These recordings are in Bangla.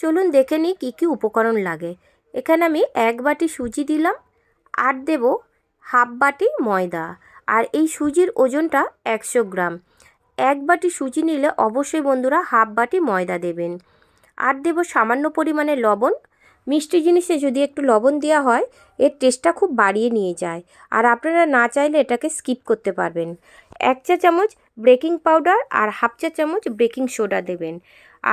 চলুন দেখে নিই কী কী উপকরণ লাগে। এখানে আমি এক বাটি সুজি দিলাম, আর দেব হাফ বাটি ময়দা, আর এই সুজির ওজনটা একশো গ্রাম। এক বাটি সুজি নিলে অবশ্যই বন্ধুরা হাফ বাটি ময়দা দেবেন। আর দেব সামান্য পরিমাণে লবণ। মিষ্টি জিনিসে যদি একটু লবণ দেওয়া হয়, এর টেস্টটা খুব বাড়িয়ে নিয়ে যায়, আর আপনারা না চাইলে এটাকে স্কিপ করতে পারবেন। এক চা চামচ বেকিং পাউডার আর হাফ চা চামচ বেকিং সোডা দেবেন।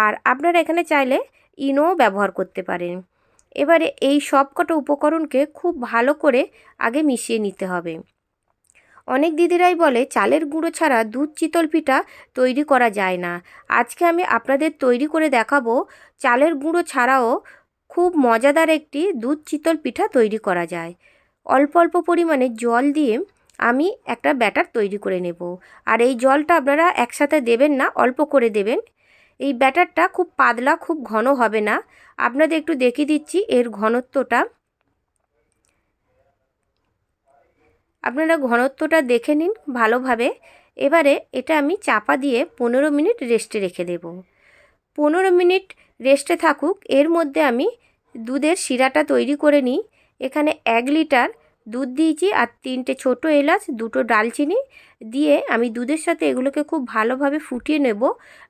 আর আপনারা এখানে চাইলে ইনোও ব্যবহার করতে পারেন। এবারে এই সব কটা উপকরণকে খুব ভালো করে আগে মিশিয়ে নিতে হবে। অনেক দিদিরাই বলে, চালের গুঁড়ো ছাড়া দুধ চিতল পিঠা তৈরি করা যায় না। আজকে আমি আপনাদের তৈরি করে দেখাবো, চালের গুঁড়ো ছাড়াও খুব মজাদার একটি দুধ চিতল পিঠা তৈরি করা যায়। অল্প অল্প পরিমাণে জল দিয়ে আমি একটা ব্যাটার তৈরি করে নেব। আর এই জলটা আপনারা একসাথে দেবেন না, অল্প করে দেবেন। এই ব্যাটারটা খুব পাতলা, খুব ঘন হবে না। আপনাদের একটু দেখিয়ে দিচ্ছি এর ঘনত্বটা। আপনারা ঘনত্বটা দেখে নিন ভালোভাবে। এবারে এটা আমি চাপা দিয়ে পনেরো মিনিট রেস্টে রেখে দেব। পনেরো মিনিট রেস্টে থাকুক, এর মধ্যে আমি দুধের শিরাটা তৈরি করে নিই। এখানে এক লিটার দুধ দিয়েছি আর তিনটে ছোট এলাচ, দুটো ডালচিনি দিয়ে আমি দুধের সাথে এগুলোকে খুব ভালোভাবে ফুটিয়ে নেব।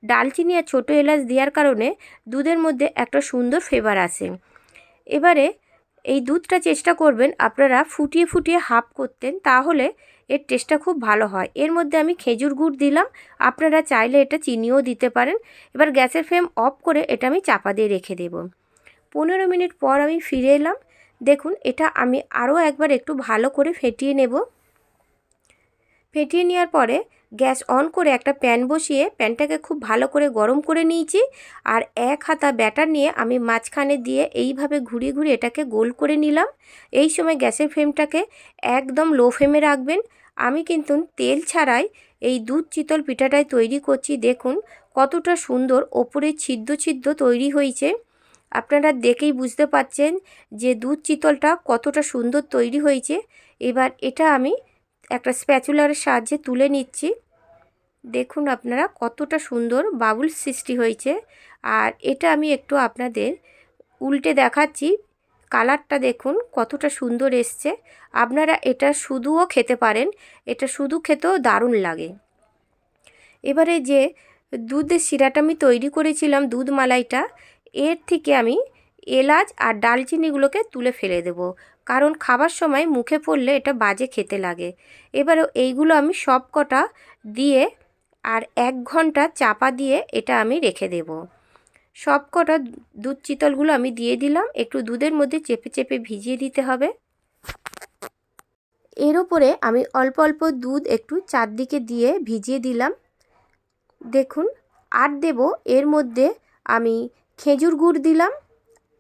ডালচিনি আর ছোটো এলাচ দেওয়ার কারণে দুধের মধ্যে একটা সুন্দর ফ্লেভার আসে। এবারে এই দুধটা চেষ্টা করবেন আপনারা ফুটিয়ে ফুটিয়ে হাফ করতেন, তাহলে এর টেস্টটা খুব ভালো হয়। এর মধ্যে আমি খেজুর গুড় দিলাম, আপনারা চাইলে এটা চিনিও দিতে পারেন। এবার গ্যাসের ফ্লেম অফ করে এটা আমি চাপা দিয়ে রেখে দেব। পনেরো মিনিট পর আমি ফিরে এলাম দেখুন, এটা আমি আরও একবার একটু ভালো করে ফেটিয়ে নেব। ফেটিয়ে নেওয়ার পরে গ্যাস অন করে একটা প্যান বসিয়ে প্যানটাকে খুব ভালো করে গরম করে নিয়েছি আর এক হাতা ব্যাটার নিয়ে আমি মাঝখানে দিয়ে এইভাবে ঘুরিয়ে ঘুরিয়ে এটাকে গোল করে নিলাম। এই সময় গ্যাসের ফ্লেমটাকে একদম লো ফ্লেমে রাখবেন। আমি কিন্তু তেল ছাড়াই এই দুধ চিতল পিঠাটাই তৈরি করছি। দেখুন, কতটা সুন্দর, ওপরে ছিদ্র ছিদ্র তৈরি হয়েছে। আপনারা দেখেই বুঝতে পাচ্ছেন যে দুধ চিতলটা কতটা সুন্দর তৈরি হয়েছে। এবার এটা আমি একটা স্প্যাচুলার সাহায্যে তুলে নিচ্ছি। দেখুন আপনারা কতটা সুন্দর বাবুল সৃষ্টি হয়েছে। আর এটা আমি একটু আপনাদের উল্টে দেখাচ্ছি। কালারটা দেখুন কতটা সুন্দর এসছে। আপনারা এটা শুধুও খেতে পারেন। এটা শুধু খেতেও দারুণ লাগে। এবারে যে দুধের শিরাটা আমি তৈরি করেছিলাম দুধ মালাইটা এর থেকে আমি এলাচ আর ডালচিনিগুলোকে তুলে ফেলে দেব। কারণ খাবার সময় মুখে পড়লে এটা বাজে খেতে লাগে। এবারে এইগুলো আমি সব কটা দিয়ে আর এক ঘণ্টা চাপা দিয়ে এটা আমি রেখে দেব। সব কটা দুধ চিতলগুলো আমি দিয়ে দিলাম। একটু দুধের মধ্যে চেপে চেপে ভিজিয়ে দিতে হবে। এর ওপরে আমি অল্প অল্প দুধ একটু চারদিকে দিয়ে ভিজিয়ে দিলাম। দেখুন, আর দেব এর মধ্যে আমি খেজুর গুড় দিলাম।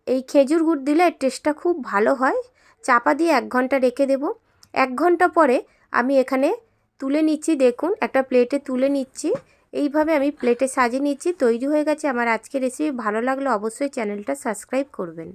এই খেজুর গুড় দিলে এর টেস্টটা খুব ভালো হয়। চাপা দিয়ে এক ঘণ্টা রেখে দেব। এক ঘণ্টা পরে আমি এখানে তুলে নিচ্ছি, দেখুন, একটা প্লেটে তুলে নিচ্ছি। এইভাবে আমি প্লেটে সাজিয়ে নিচ্ছি। তৈরি হয়ে গেছে। আমার আজকের রেসিপি ভালো লাগলে অবশ্যই চ্যানেলটা সাবস্ক্রাইব করবেন।